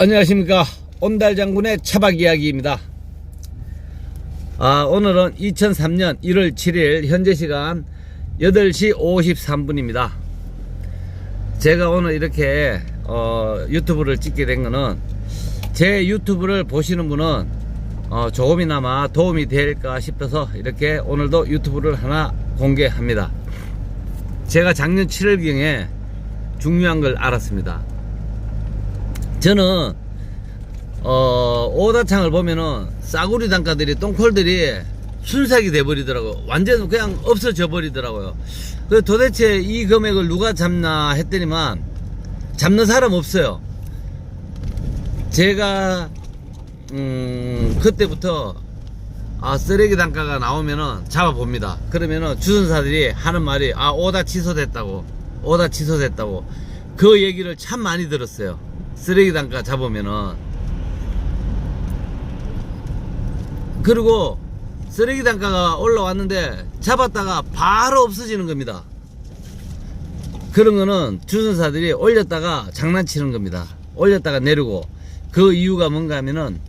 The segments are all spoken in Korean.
안녕하십니까. 온달 장군의 차박 이야기입니다. 아, 오늘은 2003년 1월 7일 현재 시간 8시 53분입니다. 제가 오늘 이렇게 어, 유튜브를 찍게 된 거는 제 유튜브를 보시는 분은 어, 조금이나마 도움이 될까 싶어서 이렇게 오늘도 유튜브를 하나 공개합니다. 제가 작년 7월경에 중요한 걸 알았습니다 저는 어 오다창을 보면은 싸구리 단가들이 똥콜들이 순삭이 돼버리더라고 완전 그냥 없어져 버리더라고요. 그 도대체 이 금액을 누가 잡나 했더니만 잡는 사람 없어요. 제가 음 그때부터 아 쓰레기 단가가 나오면은 잡아봅니다. 그러면은 주선사들이 하는 말이 아 오다 취소됐다고 오다 취소됐다고. 그 얘기를 참 많이 들었어요 쓰레기 단가 잡으면은. 그리고 쓰레기 단가가 올라왔는데 잡았다가 바로 없어지는 겁니다. 그런 거는 주선사들이 올렸다가 장난치는 겁니다. 올렸다가 내리고. 그 이유가 뭔가 하면은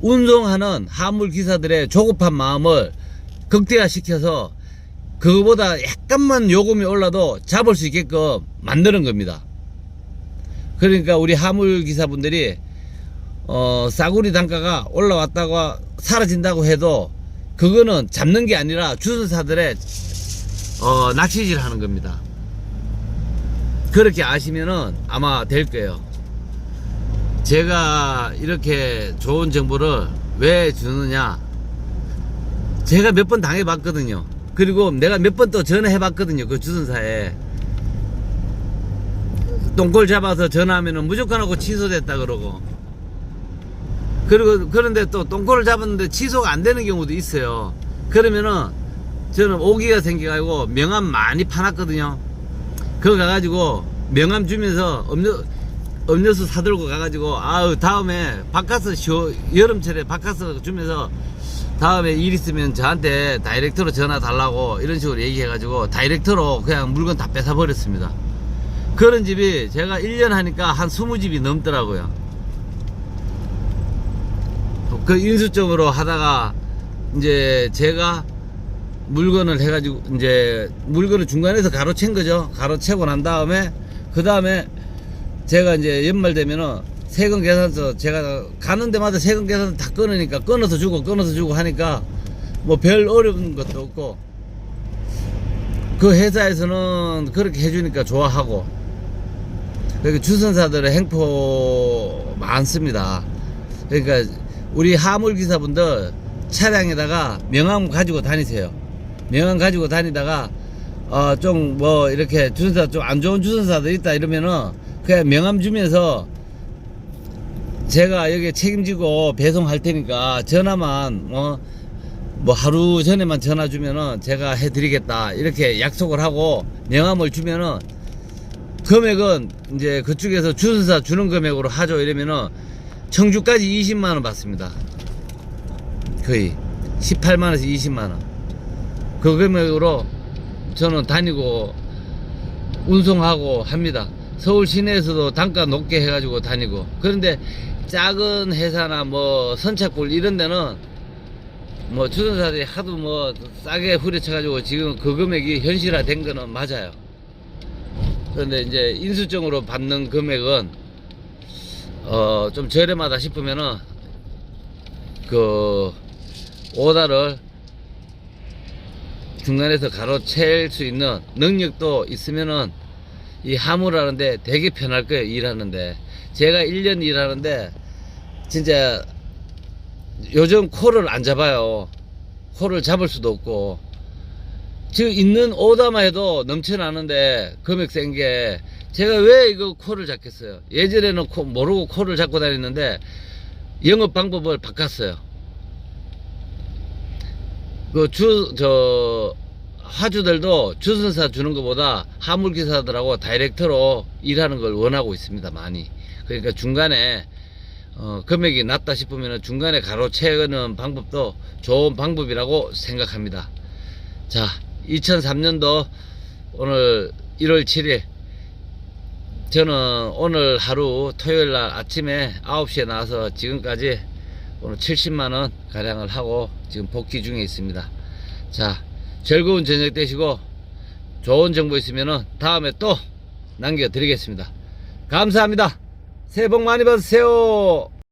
운송하는 화물 기사들의 조급한 마음을 극대화시켜서 그거보다 약간만 요금이 올라도 잡을 수 있게끔 만드는 겁니다. 그러니까 우리 화물 기사분들이 어, 싸구리 단가가 올라왔다고 사라진다고 해도 그거는 잡는 게 아니라 주선사들의 어, 낚시질 하는 겁니다. 그렇게 아시면은 아마 될 거예요. 제가 이렇게 좋은 정보를 왜 주느냐? 제가 몇 번 당해봤거든요. 그리고 내가 몇 번 또 전화해봤거든요. 그 주선사에. 똥골 잡아서 전화하면은 무조건 하고 취소됐다 그러고. 그리고, 그런데 또 똥골을 잡았는데 취소가 안 되는 경우도 있어요. 그러면은 저는 오기가 생겨가지고 명함 많이 파놨거든요. 그거 가가지고 명함 주면서 음료, 음료수 사들고 가가지고 아우 다음에 바카스 쇼 여름철에 바카스 주면서 다음에 일 있으면 저한테 다이렉트로 전화 달라고 이런 식으로 얘기해가지고 다이렉트로 그냥 물건 다 뺏어 버렸습니다. 그런 집이 제가 1년 하니까 한 20집이 넘더라고요. 그 인수적으로 하다가 이제 제가 물건을 해가지고 이제 물건을 중간에서 가로챈 거죠. 가로채고 난 다음에 그 다음에 제가 이제 연말 되면은 세금 계산서 제가 가는 데마다 세금 계산서 다 끊으니까 끊어서 주고 끊어서 주고 하니까 뭐 별 어려운 것도 없고 그 회사에서는 그렇게 해주니까 좋아하고 그러니까 주선사들의 행포 많습니다. 그러니까 우리 하물 기사분들 차량에다가 명함 가지고 다니세요. 명함 가지고 다니다가 어 좀 뭐 이렇게 주선사 좀 안 좋은 주선사들 있다 이러면은 그냥 명함 주면서 제가 여기 책임지고 배송할 테니까 전화만 어, 뭐 하루 전에만 전화 주면은 제가 해드리겠다 이렇게 약속을 하고 명함을 주면은 금액은 이제 그쪽에서 주선사 주는 금액으로 하죠. 이러면은 청주까지 20만 원 받습니다. 거의. 18만 원에서 20만 원 그 금액으로 저는 다니고 운송하고 합니다. 서울 시내에서도 단가 높게 해가지고 다니고. 그런데 작은 회사나 뭐 선착골 이런 데는 뭐 주선사들이 하도 뭐 싸게 후려쳐가지고 지금 그 금액이 현실화 된 거는 맞아요 그런데 이제 인수증으로 받는 금액은 어 좀 저렴하다 싶으면은 그 오다를 중간에서 가로챌 수 있는 능력도 있으면은 이 하물하는데 되게 편할 거예요 일하는데. 제가 1년 일하는데 진짜 요즘 코를 안 잡아요. 코를 잡을 수도 없고 지금 있는 오다만 해도 넘쳐나는데 금액 센 게 제가 왜 이거 코를 잡겠어요? 예전에는 코 모르고 코를 잡고 다녔는데 영업 방법을 바꿨어요. 그 주 저 화주들도 주선사 주는 것보다 화물기사들하고 다이렉트로 일하는 걸 원하고 있습니다 많이. 그러니까 중간에 어, 금액이 낮다 싶으면 중간에 가로채는 방법도 좋은 방법이라고 생각합니다. 자 2003년도 오늘 1월 7일 저는 오늘 하루 토요일 날 아침에 9시에 나와서 지금까지 오늘 70만원 가량을 하고 지금 복귀 중에 있습니다. 자, 즐거운 저녁 되시고 좋은 정보 있으면은 다음에 또 남겨드리겠습니다. 감사합니다. 새해 복 많이 받으세요.